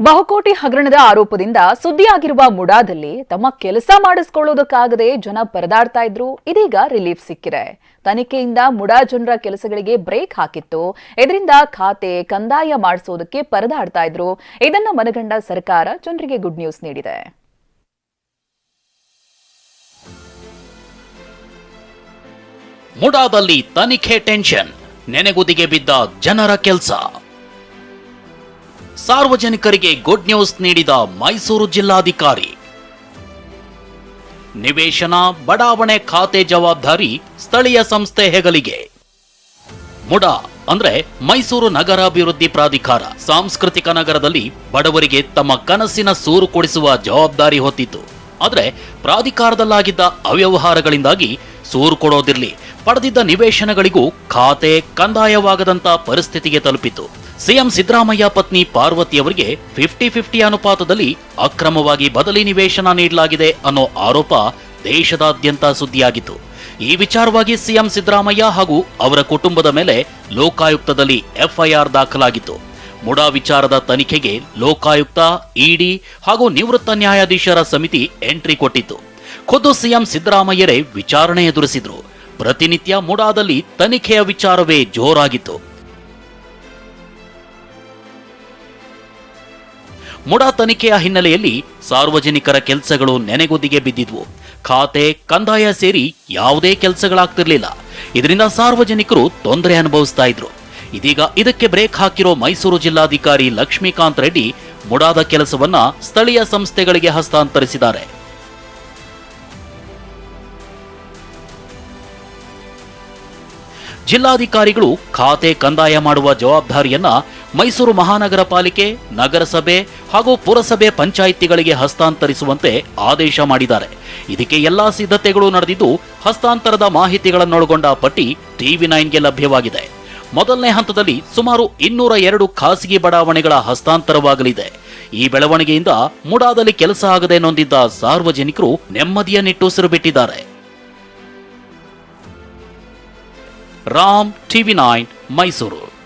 ಬಹುಕೋಟಿ ಹಗರಣದ ಆರೋಪದಿಂದ ಸುದ್ದಿಯಾಗಿರುವ ಮುಡಾದಲ್ಲಿ ತಮ್ಮ ಕೆಲಸ ಮಾಡಿಸ್ಕೊಳ್ಳೋದಕ್ಕಾಗದೆ ಜನ ಪರದಾಡ್ತಾ ಇದ್ರು. ಇದೀಗ ರಿಲೀಫ್ ಸಿಕ್ಕಿದೆ. ತನಿಖೆಯಿಂದ ಮುಡಾ ಜನರ ಕೆಲಸಗಳಿಗೆ ಬ್ರೇಕ್ ಹಾಕಿತ್ತು. ಇದರಿಂದ ಖಾತೆ ಕಂದಾಯ ಮಾಡಿಸೋದಕ್ಕೆ ಪರದಾಡ್ತಾ ಇದ್ರು. ಇದನ್ನ ಮನಗಂಡ ಸರ್ಕಾರ ಜನರಿಗೆ ಗುಡ್ ನ್ಯೂಸ್ ನೀಡಿದೆ. ಮುಡಾದಲ್ಲಿ ತನಿಖೆ ಟೆನ್ಷನ್ ನೆನೆಗುದಿಗೆ ಬಿದ್ದ ಜನರ ಕೆಲಸ. ಸಾರ್ವಜನಿಕರಿಗೆ ಗುಡ್ ನ್ಯೂಸ್ ನೀಡಿದ ಮೈಸೂರು ಜಿಲ್ಲಾಧಿಕಾರಿ. ನಿವೇಶನ, ಬಡಾವಣೆ ಖಾತೆ ಜವಾಬ್ದಾರಿ ಸ್ಥಳೀಯ ಸಂಸ್ಥೆ ಹೆಗಲಿಗೆ. ಮುಡಾ ಅಂದ್ರೆ ಮೈಸೂರು ನಗರಾಭಿವೃದ್ಧಿ ಪ್ರಾಧಿಕಾರ. ಸಾಂಸ್ಕೃತಿಕ ನಗರದಲ್ಲಿ ಬಡವರಿಗೆ ತಮ್ಮ ಕನಸಿನ ಸೂರು ಕೊಡಿಸುವ ಜವಾಬ್ದಾರಿ ಹೊತ್ತಿತ್ತು ಆದ್ರೆ ಪ್ರಾಧಿಕಾರದಲ್ಲಾಗಿದ್ದ ಅವ್ಯವಹಾರಗಳಿಂದಾಗಿ ಸೂರು ಕೊಡೋದಿರಲಿ. ಪಡೆದಿದ್ದ ನಿವೇಶನಗಳಿಗೂ ಖಾತೆ ಕಂದಾಯವಾಗದಂತ ಪರಿಸ್ಥಿತಿಗೆ ತಲುಪಿತು ಸಿಎಂ ಸಿದ್ದರಾಮಯ್ಯ ಪತ್ನಿ ಪಾರ್ವತಿಯವರಿಗೆ ಫಿಫ್ಟಿ ಫಿಫ್ಟಿ ಅನುಪಾತದಲ್ಲಿ ಅಕ್ರಮವಾಗಿ ಬದಲಿ ನಿವೇಶನ ನೀಡಲಾಗಿದೆ ಅನ್ನೋ ಆರೋಪ ದೇಶದಾದ್ಯಂತ ಸುದ್ದಿಯಾಗಿತ್ತು. ಈ ವಿಚಾರವಾಗಿ ಸಿಎಂ ಸಿದ್ದರಾಮಯ್ಯ ಹಾಗೂ ಅವರ ಕುಟುಂಬದ ಮೇಲೆ ಲೋಕಾಯುಕ್ತದಲ್ಲಿ ಎಫ್ಐಆರ್ ದಾಖಲಾಗಿತ್ತು. ಮುಡಾ ವಿಚಾರದ ತನಿಖೆಗೆ ಲೋಕಾಯುಕ್ತ, ಇಡಿ ಹಾಗೂ ನಿವೃತ್ತ ನ್ಯಾಯಾಧೀಶರ ಸಮಿತಿ ಎಂಟ್ರಿ ಕೊಟ್ಟಿತ್ತು. ಖುದ್ದು ಸಿಎಂ ಸಿದ್ದರಾಮಯ್ಯರೇ ವಿಚಾರಣೆ ಎದುರಿಸಿದ್ರು. ಪ್ರತಿನಿತ್ಯ ಮುಡಾದಲ್ಲಿ ತನಿಖೆಯ ವಿಚಾರವೇ ಜೋರಾಗಿತ್ತು. ಮುಡಾ ತನಿಖೆಯ ಹಿನ್ನೆಲೆಯಲ್ಲಿ ಸಾರ್ವಜನಿಕರ ಕೆಲಸಗಳು ನೆನೆಗುದಿಗೆ ಬಿದ್ದಿದ್ವು. ಖಾತೆ, ಕಂದಾಯ ಸೇರಿ ಯಾವುದೇ ಕೆಲಸಗಳಾಗ್ತಿರ್ಲಿಲ್ಲ. ಇದರಿಂದ ಸಾರ್ವಜನಿಕರು ತೊಂದರೆ ಅನುಭವಿಸ್ತಾ ಇದ್ರು. ಇದೀಗ ಇದಕ್ಕೆ ಬ್ರೇಕ್ ಹಾಕಿರೋ ಮೈಸೂರು ಜಿಲ್ಲಾಧಿಕಾರಿ ಲಕ್ಷ್ಮೀಕಾಂತ್ ರೆಡ್ಡಿ ಮುಡಾದ ಕೆಲಸವನ್ನ ಸ್ಥಳೀಯ ಸಂಸ್ಥೆಗಳಿಗೆ ಹಸ್ತಾಂತರಿಸಿದ್ದಾರೆ. ಜಿಲ್ಲಾಧಿಕಾರಿಗಳು ಖಾತೆ ಕಂದಾಯ ಮಾಡುವ ಜವಾಬ್ದಾರಿಯನ್ನ ಮೈಸೂರು ಮಹಾನಗರ ಪಾಲಿಕೆ, ನಗರಸಭೆ ಹಾಗೂ ಪುರಸಭೆ ಪಂಚಾಯಿತಿಗಳಿಗೆ ಹಸ್ತಾಂತರಿಸುವಂತೆ ಆದೇಶ ಮಾಡಿದ್ದಾರೆ. ಇದಕ್ಕೆ ಎಲ್ಲಾ ಸಿದ್ಧತೆಗಳು ನಡೆದಿದ್ದು, ಹಸ್ತಾಂತರದ ಮಾಹಿತಿಗಳನ್ನೊಳಗೊಂಡ ಪಟ್ಟಿ ಟಿವಿ ನೈನ್ಗೆ ಲಭ್ಯವಾಗಿದೆ. ಮೊದಲನೇ ಹಂತದಲ್ಲಿ ಸುಮಾರು ಇನ್ನೂರ ಎರಡು ಖಾಸಗಿ ಬಡಾವಣೆಗಳ ಹಸ್ತಾಂತರವಾಗಲಿದೆ. ಈ ಬೆಳವಣಿಗೆಯಿಂದ ಮುಡಾದಲ್ಲಿ ಕೆಲಸ ಆಗದೆ ನೊಂದಿದ್ದ ಸಾರ್ವಜನಿಕರು ನೆಮ್ಮದಿಯ ನಿಟ್ಟುಸಿರು ಬಿಟ್ಟಿದ್ದಾರೆ ರಾಮ್ ಟಿವಿ ನೈನ್ ಮೈಸೂರು.